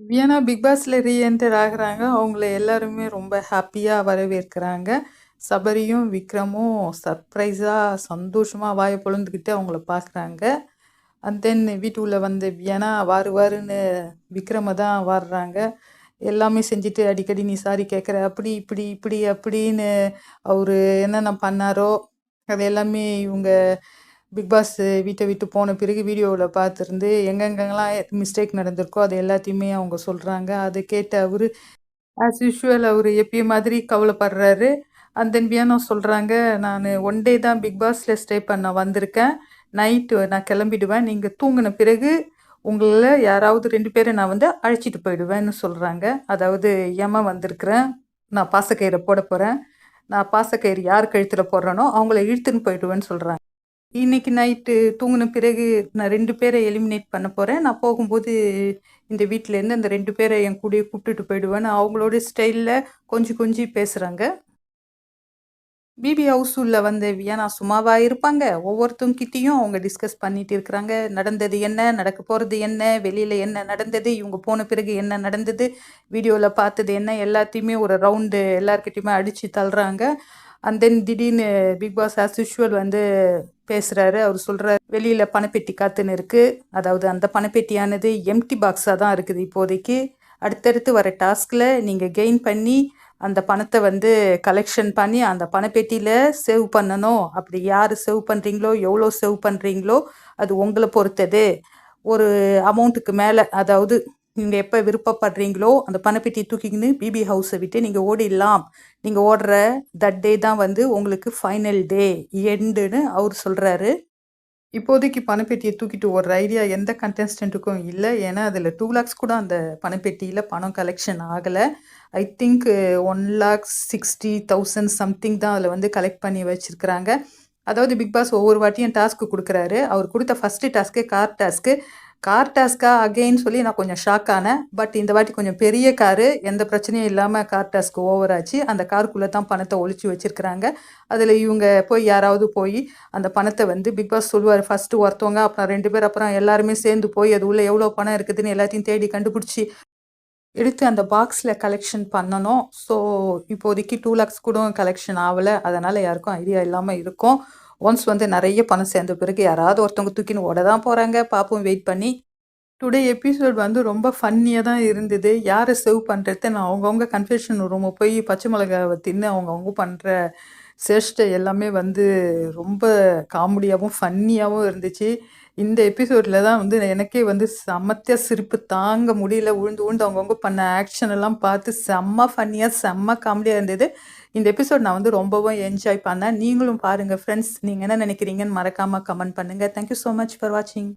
வியனா big பாஸ்ல re-enter ஆகுறாங்க. அவங்கள எல்லாருமே ரொம்ப ஹாப்பியா வரவேற்கிறாங்க. சபரியும், விக்ரமும் சர்ப்ரைஸா சந்தோஷமா வாய பொழுந்துக்கிட்டு அவங்கள பார்க்குறாங்க. அண்ட் தென் வீட்டுக்குள்ள வந்த வியனா வாரு வாருன்னு விக்ரம தான் வாடுறாங்க எல்லாமே செஞ்சுட்டு அடிக்கடி நீ சாரி கேட்குற, அப்படி, இப்படி, இப்படி, அப்படின்னு அவரு என்னென்ன பண்ணாரோ, அது எல்லாமே இவங்க பிக் பாஸ் வீட்டை விட்டு போன பிறகு வீடியோவில் பார்த்துருந்து எங்கெங்கெல்லாம் மிஸ்டேக் நடந்திருக்கோ அது எல்லாத்தையுமே அவங்க சொல்கிறாங்க அதை கேட்டு அவர் ஆஸ் யூஷுவல் அவர் எப்பயும் மாதிரி கவலைப்படுறாரு. அண்ட் தென் சொல்கிறாங்க நான் ஒன் டே தான் பிக் பாஸில் ஸ்டே பண்ண வந்திருக்கேன். நைட்டு நான் கிளம்பிடுவேன். நீங்கள் தூங்கின பிறகு உங்களில் யாராவது ரெண்டு பேரை நான் வந்து அழைச்சிட்டு போயிடுவேன்னு சொல்கிறாங்க அதாவது ஏமா வந்திருக்கிறேன்? நான் பாசக்கயிறை போட போகிறேன் நான் பாசக்கயிறு யார் கழுத்தில் போடுறேனோ அவங்கள இழுத்துன்னு போயிடுவேன்னு சொல்கிறாங்க இன்னைக்கு நைட்டு தூங்கின பிறகு நான் ரெண்டு பேரை எலிமினேட் பண்ண போகிறேன் நான் போகும்போது இந்த வீட்டிலேருந்து அந்த ரெண்டு பேரை என் கூடயே கூப்பிட்டுட்டு போயிடுவேன்னு அவங்களோட ஸ்டைலில் கொஞ்சம் கொஞ்சம் பேசுகிறாங்க பிபி ஹவுஸ் உள்ள வந்த வியானா சும்மாவாக இருப்பாங்க. ஒவ்வொருத்தவங்க கிட்டேயும் அவங்க டிஸ்கஸ் பண்ணிட்டு இருக்கிறாங்க. நடந்தது என்ன நடக்க போகிறது என்ன வெளியில் என்ன நடந்தது இவங்க போன பிறகு என்ன நடந்தது வீடியோவில் பார்த்தது என்ன எல்லாத்தையுமே ஒரு ரவுண்டு எல்லாருக்கிட்டையுமே அடித்து தள்ளுறாங்க. அண்ட் தென் திடீர்னு பிக் பாஸ் ஆஸ் யூஷுவல் வந்து பேசுகிறாரு அவர் சொல்கிறார் வெளியில் பணப்பெட்டி காத்துன்னு இருக்குது அதாவது அந்த பணப்பெட்டியானது எம்டி பாக்ஸாக தான் இருக்குது இப்போதைக்கு. அடுத்தடுத்து வர டாஸ்கில் நீங்கள் கெயின் பண்ணி அந்த பணத்தை வந்து கலெக்ஷன் பண்ணி அந்த பணப்பெட்டியில் சேவ் பண்ணணும். அப்படி யார் சேவ் பண்ணுறீங்களோ எவ்வளோ சேவ் பண்ணுறீங்களோ அது உங்களை பொறுத்தது. ஒரு அமௌண்ட்டுக்கு மேலே அதாவது நீங்கள் எப்போ விருப்பப்படுறீங்களோ அந்த பணப்பெட்டியை தூக்கிக்கின்னு பிபி ஹவுஸை விட்டு நீங்கள் ஓடிடலாம். நீங்கள் ஓடுற தட் டே தான் வந்து உங்களுக்கு ஃபைனல் டே எண்டுன்னு அவர் சொல்கிறாரு இப்போதைக்கு பணப்பெட்டியை தூக்கிட்டு ஓடுற ஐடியா எந்த கண்டெஸ்டண்ட்டுக்கும் இல்லை. ஏன்னா அதில் டூ லேக்ஸ் கூட அந்த பணப்பெட்டியில் பணம் கலெக்ஷன் ஆகலை. I think one lakh sixty thousand something தான் அதில் வந்து கலெக்ட் பண்ணி வச்சுருக்கிறாங்க. அதாவது பிக் பாஸ் ஒவ்வொரு வாட்டியும் டாஸ்க்கு கொடுக்குறாரு. அவர் கொடுத்த first task car task car டாஸ்க்கா again சொல்லி நான் கொஞ்சம் ஷாக் ஆனேன். பட் இந்த வாட்டி கொஞ்சம் பெரிய காரு எந்த பிரச்சனையும் இல்லாமல் கார் டாஸ்க்கு ஓவர் ஆச்சு. அந்த காருக்குள்ளே தான் பணத்தை ஒழிச்சு வச்சுருக்குறாங்க. அதில் இவங்க போய் யாராவது போய் அந்த பணத்தை வந்து பிக் பாஸ் சொல்லுவார் ஃபஸ்ட்டு ஒருத்தவங்க அப்புறம் ரெண்டு பேர் அப்புறம் எல்லாருமே சேர்ந்து போய் அது உள்ளே எவ்வளோ பணம் இருக்குதுன்னு எல்லாத்தையும் தேடி கண்டுபிடிச்சி எடுத்து அந்த பாக்ஸில் கலெக்ஷன் பண்ணணும். ஸோ இப்போதைக்கு டூ லேக்ஸ் கூட கலெக்ஷன் ஆகலை. அதனால் யாருக்கும் ஐடியா இல்லாமல் இருக்கும். ஒன்ஸ் வந்து நிறைய பணம் சேர்ந்த பிறகு யாராவது ஒருத்தவங்க தூக்கின்னு ஓட தான் போகிறாங்க பார்ப்போம் வெயிட் பண்ணி. டுடே எபிசோட் வந்து ரொம்ப ஃபன்னியாக தான் இருந்தது. யாரை சேவ் பண்ணுறது நான் அவங்கவுங்க கன்ஃபியூஷன் ரூமை போய் பச்சை மிளகாவை தின்னு அவங்கவுங்க பண்ணுற சேஷ்டை எல்லாமே வந்து ரொம்ப காமெடியாகவும் ஃபன்னியாகவும் இருந்துச்சு. இந்த எபிசோடில் தான் வந்து எனக்கே வந்து சமத்திய சிரிப்பு தாங்க முடியல. உழுந்து உழுந்து அவங்கவுங்க பண்ண ஆக்ஷன் எல்லாம் பார்த்து செம்ம ஃபன்னியாக செம்ம காமெடியாக இருந்தது. இந்த எபிசோட் நான் வந்து ரொம்பவும் என்ஜாய் பண்ணேன். நீங்களும் பாருங்கள் ஃப்ரெண்ட்ஸ் நீங்கள் என்ன நினைக்கிறீங்கன்னு மறக்காமல் கமெண்ட் பண்ணுங்கள் தேங்க்யூ ஸோ மச் ஃபார் வாட்சிங்